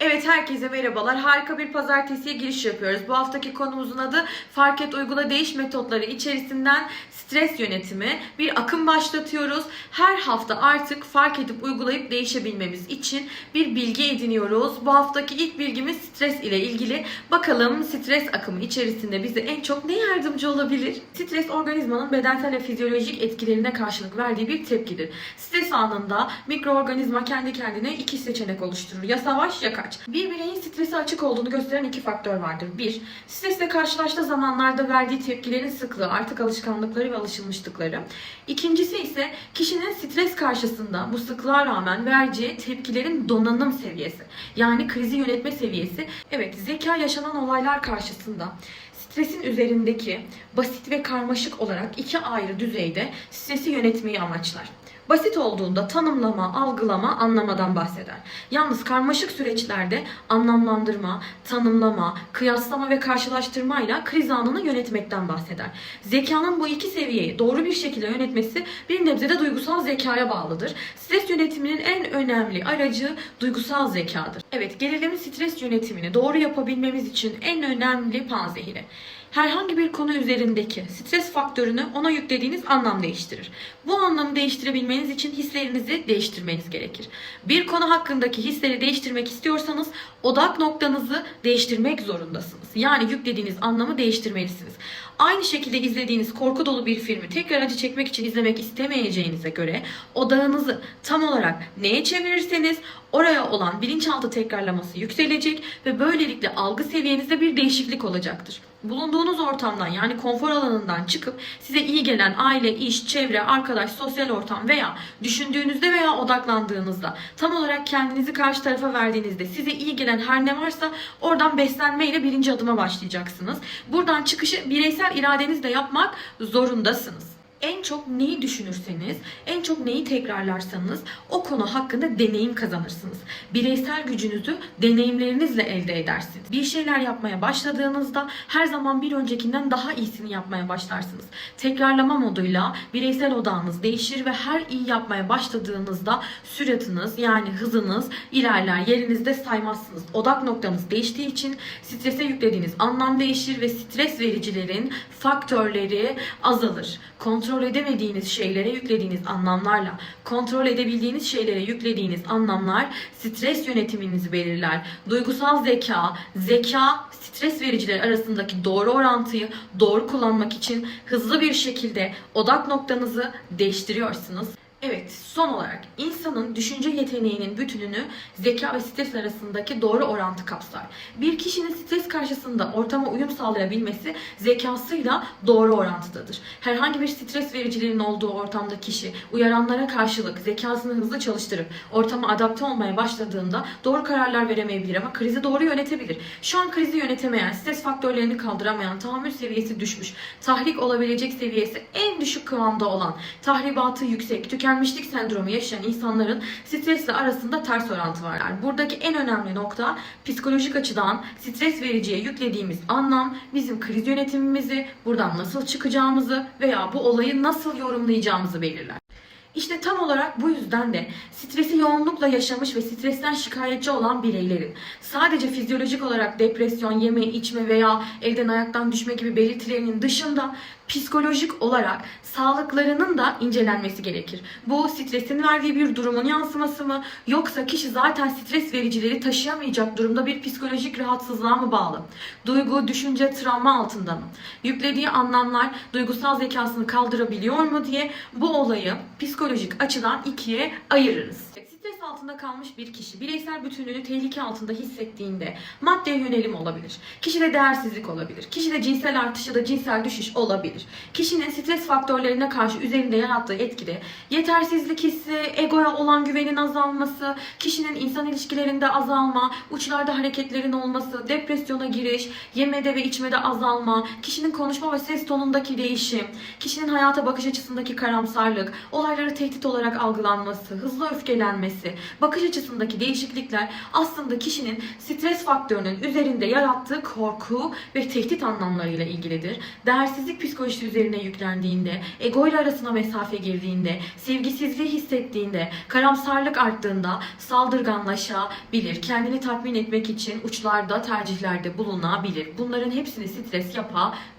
Evet herkese merhabalar. Harika bir pazartesiye giriş yapıyoruz. Bu haftaki konumuzun adı fark et uygula değiş metotları içerisinden stres yönetimi. Bir akım başlatıyoruz. Her hafta artık fark edip uygulayıp değişebilmemiz için bir bilgi ediniyoruz. Bu haftaki ilk bilgimiz stres ile ilgili. Bakalım stres akımı içerisinde bize en çok ne yardımcı olabilir? Stres organizmanın bedensel ve fizyolojik etkilerine karşılık verdiği bir tepkidir. Stres anında mikroorganizma kendi kendine iki seçenek oluşturur. Ya savaş ya kaç. Bir bireyin strese açık olduğunu gösteren iki faktör vardır. Bir, stresle karşılaştığı zamanlarda verdiği tepkilerin sıklığı, artık alışkanlıkları ve alışılmışlıkları. İkincisi ise kişinin stres karşısında bu sıklığa rağmen vereceği tepkilerin donanım seviyesi. Yani krizi yönetme seviyesi. Evet, zeka yaşanan olaylar karşısında stresin üzerindeki basit ve karmaşık olarak iki ayrı düzeyde stresi yönetmeyi amaçlar. Basit olduğunda tanımlama, algılama, anlamadan bahseder. Yalnız karmaşık süreçlerde anlamlandırma, tanımlama, kıyaslama ve karşılaştırmayla kriz anını yönetmekten bahseder. Zekanın bu iki seviyeyi doğru bir şekilde yönetmesi bir nebzede duygusal zekaya bağlıdır. Stres yönetiminin en önemli aracı duygusal zekadır. Evet, gelelim stres yönetimini doğru yapabilmemiz için en önemli panzehiri. Herhangi bir konu üzerindeki stres faktörünü ona yüklediğiniz anlam değiştirir. Bu anlamı değiştirebilmeniz için hislerinizi değiştirmeniz gerekir. Bir konu hakkındaki hisleri değiştirmek istiyorsanız odak noktanızı değiştirmek zorundasınız. Yani yüklediğiniz anlamı değiştirmelisiniz. Aynı şekilde izlediğiniz korku dolu bir filmi tekrar acı çekmek için izlemek istemeyeceğinize göre odağınızı tam olarak neye çevirirseniz oraya olan bilinçaltı tekrarlaması yükselecek ve böylelikle algı seviyenizde bir değişiklik olacaktır. Bulunduğunuz ortamdan yani konfor alanından çıkıp size iyi gelen aile, iş, çevre, arkadaş, sosyal ortam veya düşündüğünüzde veya odaklandığınızda tam olarak kendinizi karşı tarafa verdiğinizde size iyi gelen her ne varsa oradan beslenmeyle birinci adıma başlayacaksınız. Buradan çıkışı bireysel iradenizle yapmak zorundasınız. En çok neyi düşünürseniz, en çok neyi tekrarlarsanız o konu hakkında deneyim kazanırsınız. Bireysel gücünüzü deneyimlerinizle elde edersiniz. Bir şeyler yapmaya başladığınızda her zaman bir öncekinden daha iyisini yapmaya başlarsınız. Tekrarlama moduyla bireysel odağınız değişir ve her iyi yapmaya başladığınızda süratiniz yani hızınız ilerler. Yerinizde saymazsınız. Odak noktanız değiştiği için strese yüklediğiniz anlam değişir ve stres vericilerin faktörleri azalır. Kontrol edemediğiniz şeylere yüklediğiniz anlamlarla kontrol edebildiğiniz şeylere yüklediğiniz anlamlar stres yönetiminizi belirler. Duygusal zeka, zeka stres vericiler arasındaki doğru orantıyı doğru kullanmak için hızlı bir şekilde odak noktanızı değiştiriyorsunuz. Evet, son olarak insanın düşünce yeteneğinin bütününü zeka ve stres arasındaki doğru orantı kapsar. Bir kişinin stres karşısında ortama uyum sağlayabilmesi zekasıyla doğru orantıdadır. Herhangi bir stres vericilerin olduğu ortamda kişi uyaranlara karşılık zekasını hızlı çalıştırıp ortama adapte olmaya başladığında doğru kararlar veremeyebilir ama krizi doğru yönetebilir. Şu an krizi yönetemeyen, stres faktörlerini kaldıramayan, tahammül seviyesi düşmüş, tahrik olabilecek seviyesi en düşük kıvamda olan, tahribatı yüksek, tükenmişlik sendromu yaşayan insanların stresle arasında ters orantı var. Buradaki en önemli nokta psikolojik açıdan stres vericiye yüklediğimiz anlam bizim kriz yönetimimizi, buradan nasıl çıkacağımızı veya bu olayı nasıl yorumlayacağımızı belirler. İşte tam olarak bu yüzden de stresi yoğunlukla yaşamış ve stresten şikayetçi olan bireylerin sadece fizyolojik olarak depresyon, yeme, içme veya elden ayaktan düşme gibi belirtilerinin dışında psikolojik olarak sağlıklarının da incelenmesi gerekir. Bu stresin verdiği bir durumun yansıması mı yoksa kişi zaten stres vericileri taşıyamayacak durumda bir psikolojik rahatsızlığa mı bağlı? Duygu, düşünce, travma altında mı? Yüklediği anlamlar duygusal zekasını kaldırabiliyor mu diye bu olayı psikolojik açıdan ikiye ayırırız. Stres altında kalmış bir kişi bireysel bütünlüğünü tehlike altında hissettiğinde maddeye yönelim olabilir. Kişide değersizlik olabilir. Kişide cinsel artış ya da cinsel düşüş olabilir. Kişinin stres faktörlerine karşı üzerinde yarattığı etkide yetersizlik hissi, egoya olan güvenin azalması, kişinin insan ilişkilerinde azalma, uçlarda hareketlerin olması, depresyona giriş, yemede ve içmede azalma, kişinin konuşma ve ses tonundaki değişim, kişinin hayata bakış açısındaki karamsarlık, olayları tehdit olarak algılanması, hızlı öfkelenmesi, bakış açısındaki değişiklikler aslında kişinin stres faktörünün üzerinde yarattığı korku ve tehdit anlamlarıyla ilgilidir. Değersizlik psikolojisi üzerine yüklendiğinde, ego ile arasına mesafe girdiğinde, sevgisizliği hissettiğinde, karamsarlık arttığında saldırganlaşabilir. Kendini tatmin etmek için uçlarda tercihlerde bulunabilir. Bunların hepsini stres yapabilir.